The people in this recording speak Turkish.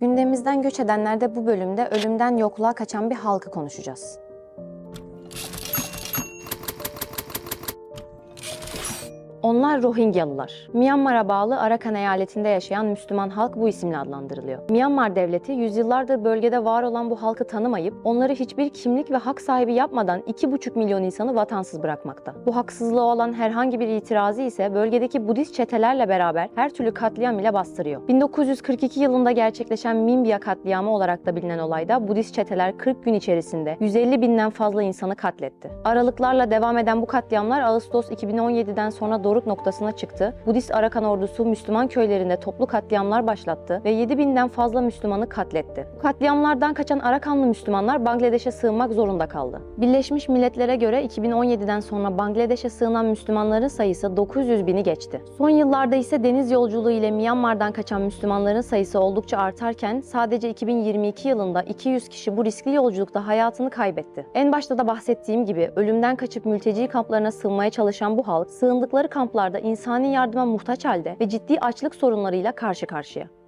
Gündemimizden göç edenlerde bu bölümde ölümden yokluğa kaçan bir halkı konuşacağız. Onlar Rohingyalılar. Myanmar'a bağlı Arakan eyaletinde yaşayan Müslüman halk bu isimle adlandırılıyor. Myanmar devleti yüzyıllardır bölgede var olan bu halkı tanımayıp onları hiçbir kimlik ve hak sahibi yapmadan 2,5 milyon insanı vatansız bırakmakta. Bu haksızlığa olan herhangi bir itirazı ise bölgedeki Budist çetelerle beraber her türlü katliam ile bastırıyor. 1942 yılında gerçekleşen Mimbya katliamı olarak da bilinen olayda Budist çeteler 40 gün içerisinde 150 binden fazla insanı katletti. Aralıklarla devam eden bu katliamlar Ağustos 2017'den sonra doruk noktasına çıktı. Budist Arakan ordusu Müslüman köylerinde toplu katliamlar başlattı ve 7 binden fazla Müslümanı katletti. Bu katliamlardan kaçan Arakanlı Müslümanlar Bangladeş'e sığınmak zorunda kaldı. Birleşmiş Milletler'e göre 2017'den sonra Bangladeş'e sığınan Müslümanların sayısı 900 bini geçti. Son yıllarda ise deniz yolculuğu ile Myanmar'dan kaçan Müslümanların sayısı oldukça artarken sadece 2022 yılında 200 kişi bu riskli yolculukta hayatını kaybetti. En başta da bahsettiğim gibi ölümden kaçıp mülteci kamplarına sığınmaya çalışan bu halk sığındıkları kamplarda insani yardıma muhtaç halde ve ciddi açlık sorunlarıyla karşı karşıya.